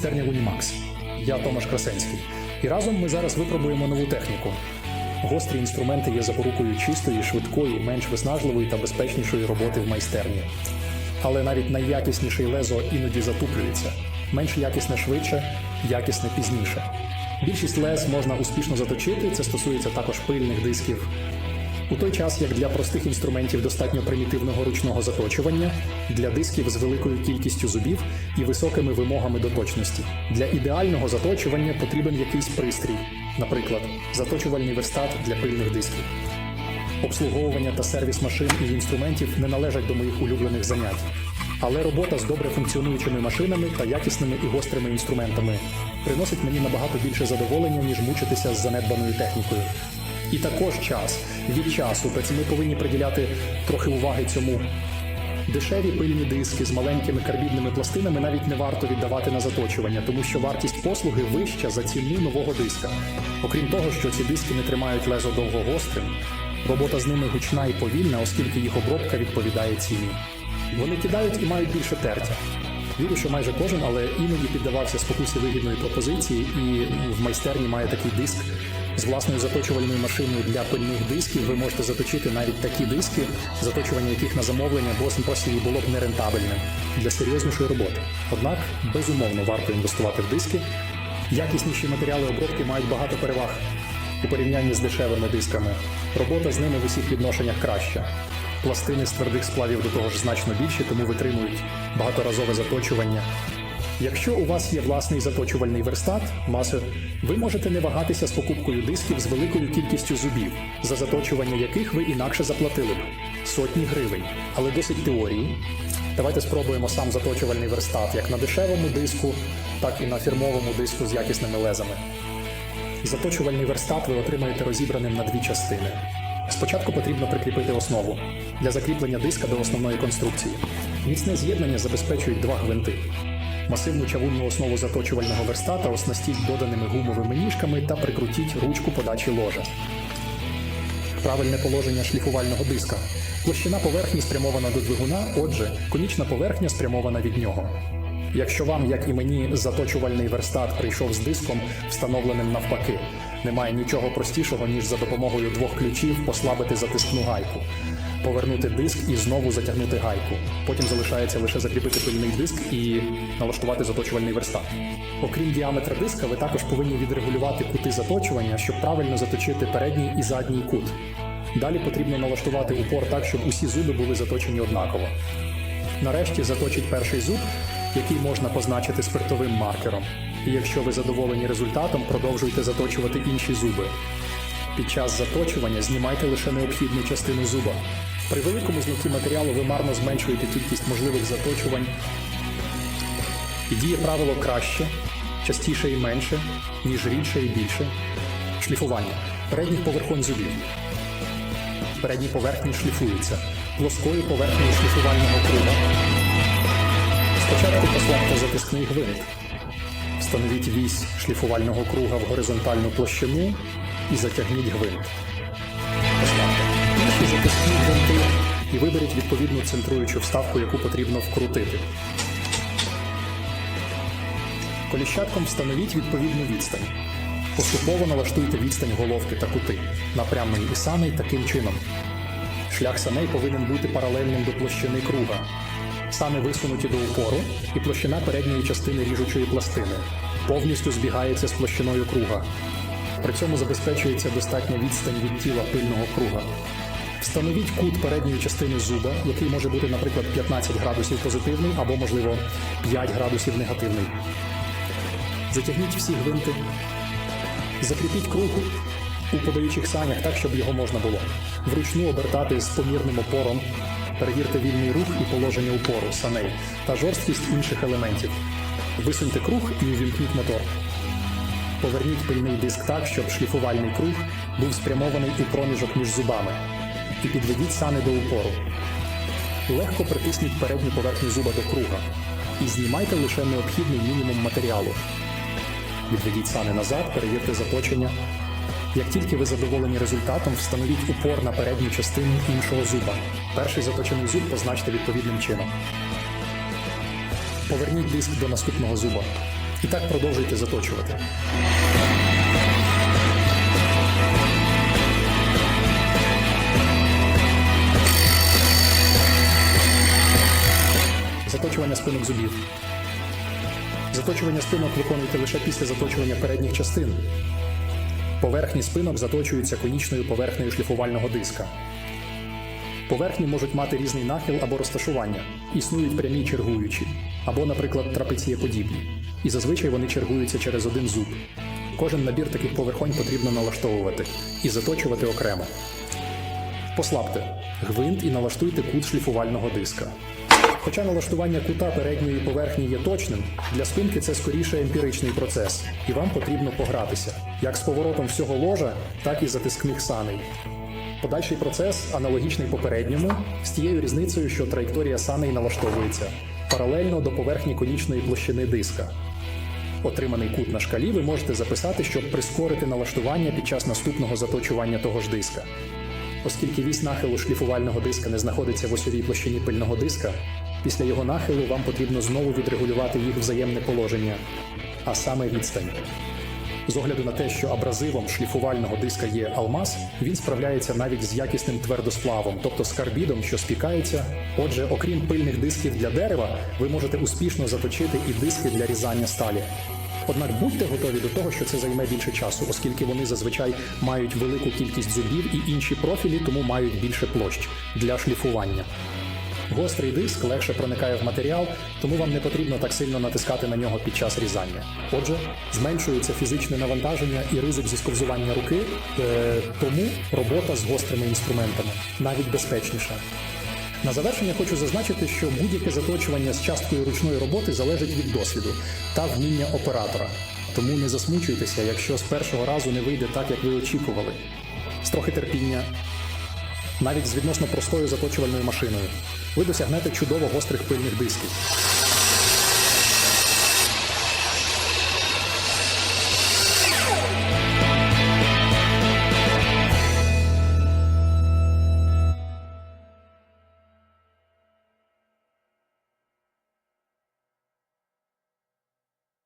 майстерня Unimax. Я Томаш Красенський. І разом ми зараз випробуємо нову техніку. Гострі інструменти є запорукою чистої, швидкої, менш виснажливої та безпечнішої роботи в майстерні. Але навіть найякісніше лезо іноді затуплюється. Менш якісне швидше, якісне пізніше. Більшість лез можна успішно заточити, це стосується також пильних дисків. У той час, як для простих інструментів достатньо примітивного ручного заточування, для дисків з великою кількістю зубів і високими вимогами до точності. Для ідеального заточування потрібен якийсь пристрій, наприклад, заточувальний верстат для пильних дисків. Обслуговування та сервіс машин і інструментів не належать до моїх улюблених занять. Але робота з добре функціонуючими машинами та якісними і гострими інструментами приносить мені набагато більше задоволення, ніж мучитися з занедбаною технікою. І також час від часу ми повинні приділяти трохи уваги цьому. Дешеві пильні диски з маленькими карбідними пластинами навіть не варто віддавати на заточування, тому що вартість послуги вища за ціну нового диска. Окрім того, що ці диски не тримають лезо довго гострим, робота з ними гучна і повільна, оскільки їх обробка відповідає ціні. Вони кидають і мають більше тертя. Вірю, що майже кожен, але іноді піддавався спокусі вигідної пропозиції, і в майстерні має такий диск з власною заточувальною машиною для пильних дисків. Ви можете заточити навіть такі диски, заточування яких на замовлення досить просі було б нерентабельним для серйознішої роботи. Однак, безумовно, варто інвестувати в диски. Якісніші матеріали обробки мають багато переваг у порівнянні з дешевими дисками. Робота з ними в усіх відношеннях краща. Пластини з твердих сплавів до того ж значно більші, тому витримують багаторазове заточування. Якщо у вас є власний заточувальний верстат, масо, ви можете не вагатися з покупкою дисків з великою кількістю зубів, за заточування яких ви інакше заплатили б сотні гривень, але досить теорії. Давайте спробуємо сам заточувальний верстат як на дешевому диску, так і на фірмовому диску з якісними лезами. Заточувальний верстат ви отримаєте розібраним на дві частини. Спочатку потрібно прикріпити основу для закріплення диска до основної конструкції. Міцне з'єднання забезпечують два гвинти. Масивну чавунну основу заточувального верстата оснастіть доданими гумовими ніжками та прикрутіть ручку подачі ложа. Правильне положення шліфувального диска. Площина поверхні спрямована до двигуна, отже, конічна поверхня спрямована від нього. Якщо вам, як і мені, заточувальний верстат прийшов з диском, встановленим навпаки, немає нічого простішого, ніж за допомогою двох ключів послабити затискну гайку, повернути диск і знову затягнути гайку. Потім залишається лише закріпити пильний диск і налаштувати заточувальний верстат. Окрім діаметра диска, ви також повинні відрегулювати кути заточування, щоб правильно заточити передній і задній кут. Далі потрібно налаштувати упор так, щоб усі зуби були заточені однаково. Нарешті заточить перший зуб, який можна позначити спиртовим маркером. І якщо ви задоволені результатом, продовжуйте заточувати інші зуби. Під час заточування знімайте лише необхідну частину зуба. При великому знятті матеріалу ви марно зменшуєте кількість можливих заточувань. І діє правило краще, частіше і менше, ніж рідше і більше. Шліфування передніх поверхонь зубів. Передні поверхні шліфуються плоскою поверхнею шліфувального круга. Спочатку послабте затискний гвинт. Встановіть вісь шліфувального круга в горизонтальну площину і затягніть гвинт. І виберіть відповідну центруючу вставку, яку потрібно вкрутити. Коліщатком встановіть відповідну відстань. Поступово налаштуйте відстань головки та кути, напрямний і саней таким чином. Шлях саней повинен бути паралельним до площини круга. Сани висунуті до упору, і площина передньої частини ріжучої пластини повністю збігається з площиною круга. При цьому забезпечується достатня відстань від тіла пильного круга. Встановіть кут передньої частини зуба, який може бути, наприклад, 15 градусів позитивний або, можливо, 5 градусів негативний. Затягніть всі гвинти. Закріпіть круг у подаючих санях так, щоб його можна було. Вручну обертати з помірним опором. Перевірте вільний рух і положення упору саней та жорсткість інших елементів. Висуньте круг і увімкніть мотор. Поверніть пильний диск так, щоб шліфувальний круг був спрямований у проміжок між зубами. І підведіть сани до упору. Легко притисніть передню поверхню зуба до круга і знімайте лише необхідний мінімум матеріалу. Відведіть сани назад, перевірте заточення. Як тільки ви задоволені результатом, встановіть упор на передню частину іншого зуба. Перший заточений зуб позначте відповідним чином. Поверніть диск до наступного зуба. І так продовжуйте заточувати. Заточування спинок зубів. Заточування спинок виконуйте лише після заточування передніх частин. Поверхні спинок заточуються конічною поверхнею шліфувального диска. Поверхні можуть мати різний нахил або розташування, існують прямі чергуючі, або, наприклад, трапецієподібні. І зазвичай вони чергуються через один зуб. Кожен набір таких поверхонь потрібно налаштовувати і заточувати окремо. Послабте гвинт і налаштуйте кут шліфувального диска. Хоча налаштування кута передньої поверхні є точним, для спинки це скоріше емпіричний процес, і вам потрібно погратися як з поворотом всього ложа, так і затискних саней. Подальший процес аналогічний попередньому, з тією різницею, що траєкторія саней налаштовується паралельно до поверхні конічної площини диска. Отриманий кут на шкалі ви можете записати, щоб прискорити налаштування під час наступного заточування того ж диска. Оскільки вісь нахилу шліфувального диска не знаходиться в осьовій площині пильного диска, після його нахилу вам потрібно знову відрегулювати їх взаємне положення, а саме відстань. З огляду на те, що абразивом шліфувального диска є алмаз, він справляється навіть з якісним твердосплавом, тобто з карбідом, що спікається. Отже, окрім пильних дисків для дерева, ви можете успішно заточити і диски для різання сталі. Однак будьте готові до того, що це займе більше часу, оскільки вони зазвичай мають велику кількість зубів і інші профілі, тому мають більше площ для шліфування. Гострий диск легше проникає в матеріал, тому вам не потрібно так сильно натискати на нього під час різання. Отже, зменшується фізичне навантаження і ризик зісковзування руки, е, тому робота з гострими інструментами навіть безпечніша. На завершення хочу зазначити, що будь-яке заточування з часткою ручної роботи залежить від досвіду та вміння оператора. Тому не засмучуйтеся, якщо з першого разу не вийде так, як ви очікували. З трохи терпіння, навіть з відносно простою заточувальною машиною, ви досягнете чудово гострих пильних дисків.